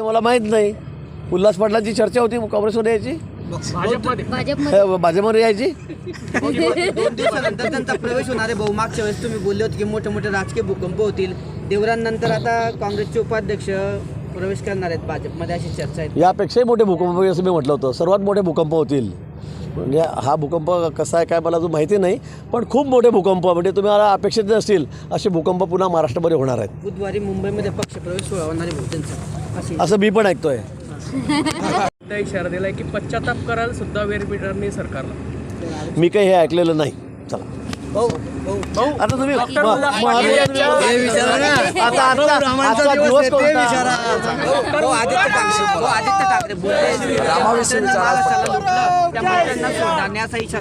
मला माहीत नाही. उल्हास पाटलांची चर्चा होती काँग्रेसमध्ये यायची. भाजपमध्ये. भाजपमध्ये. हे यायची. दोन दिवसानंतर त्यांचा प्रवेश होणार आहे. भाऊ मागच्या वेळेस तुम्ही बोलले होते की मोठे मोठे राजकीय भूकंप होतील. देवरांनंतर आता काँग्रेसचे उपाध्यक्ष प्रवेश करणार आहेत भाजपमध्ये अशी चर्चा आहे. यापेक्षाही मोठे भूकंप होईल असं मी म्हटलं होतं. सर्वात मोठे भूकंप होतील. म्हणजे हा भूकंप कसा आहे काय मला अजून माहिती नाही पण खूप मोठे भूकंप म्हणजे तुम्हाला अपेक्षित नसतील असे भूकंप पुन्हा महाराष्ट्रामध्ये होणार आहेत. बुधवारी मुंबईमध्ये पक्षप्रवेश सोहळा होणार आहे अशी असं मी पण ऐकतोय. इशारा दिलाय की पश्चाताप कराल सुद्धा वेरपीटरनी सरकारला. मी काही हे ऐकलेलं नाही. चला. आता तुम्ही आता आजचा दिवस कोणता?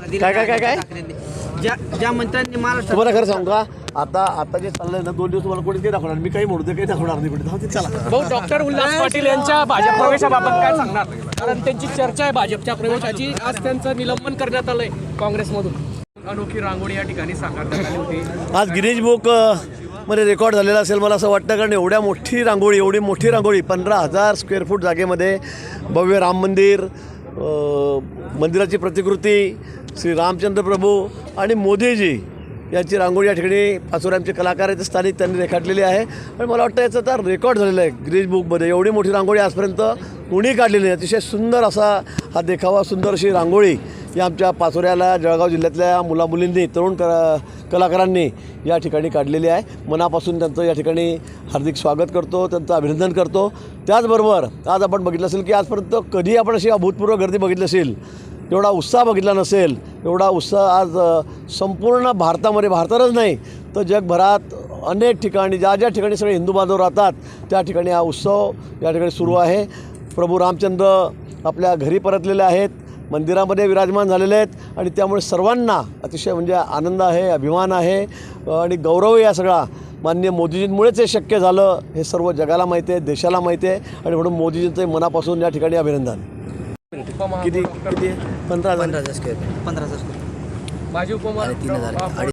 नाही काय, काय, काय, काय? ज्या ज्या मंत्र्यांनी महाराष्ट्रात तुम्हाला खरं सांगू का आता आता जे चाललंय ना दोन दिवस तुम्हाला कोणी काही दाखवणार मी काही म्हणू दे काही दाखवणार नाही कुठे जाऊ दे, चला. भाऊ डॉक्टर उल्हास पाटील यांच्या भाजप प्रवेशाबाबत काय सांगणार? कारण त्यांची चर्चा आहे भाजपच्या प्रवेशाची. आज त्यांचं निलंबन करण्यात आलंय काँग्रेसमधून. अनोखी रांगोळी या ठिकाणी साकारण्यात आली होती. आज गिरीश बुक अ, मध्ये रेकॉर्ड झालेला असेल मला असं वाटतं कारण एवढ्या मोठी रांगोळी एवढी मोठी रांगोळी पंधरा हजार स्क्वेअर फूट जागेमध्ये भव्य राम मंदिर अ, मंदिराची प्रतिकृती श्री रामचंद्र प्रभू आणि मोदीजी यांची रांगोळी या ठिकाणी पाचोऱ्यांचे कलाकार आहेत स्थानिक त्यांनी रेखाटलेली आहे. आणि मला वाटतं याचं तर रेकॉर्ड झालेलं आहे ग्रीज बुकमध्ये एवढी मोठी रांगोळी आजपर्यंत कोणी काढलेली नाही. अतिशय सुंदर असा हा देखावा सुंदर अशी रांगोळी या आमच्या पाचोऱ्याला जळगाव जिल्ह्यातल्या मुलामुलींनी तरुण क कलाकारांनी या ठिकाणी काढलेली आहे. मनापासून त्यांचं या ठिकाणी हार्दिक स्वागत करतो त्यांचं अभिनंदन करतो. त्याचबरोबर आज आपण बघितलं असेल की आजपर्यंत कधी आपण अशी अभूतपूर्व गर्दी बघितली असेल एवढा उत्साह बघितला नसेल एवढा उत्साह आज संपूर्ण भारतामध्ये भारतातच नाही तर जगभरात अनेक ठिकाणी ज्या ज्या ठिकाणी सगळे हिंदू बांधव राहतात त्या ठिकाणी हा उत्सव या ठिकाणी सुरू आहे. प्रभू रामचंद्र आपल्या घरी परतलेले आहेत. मंदिरामध्ये विराजमान झालेले आहेत आणि त्यामुळे सर्वांना अतिशय म्हणजे आनंद आहे अभिमान आहे आणि गौरव या सगळा. माननीय मोदीजींमुळेच हे शक्य झालं. हे सर्व जगाला माहिती आहे देशाला माहिती आहे आणि म्हणून मोदीजींचं मनापासून या ठिकाणी अभिनंदन. किती? किती पंधरा हजार. पंधरा हजार पंधरा हजार माजी उपमा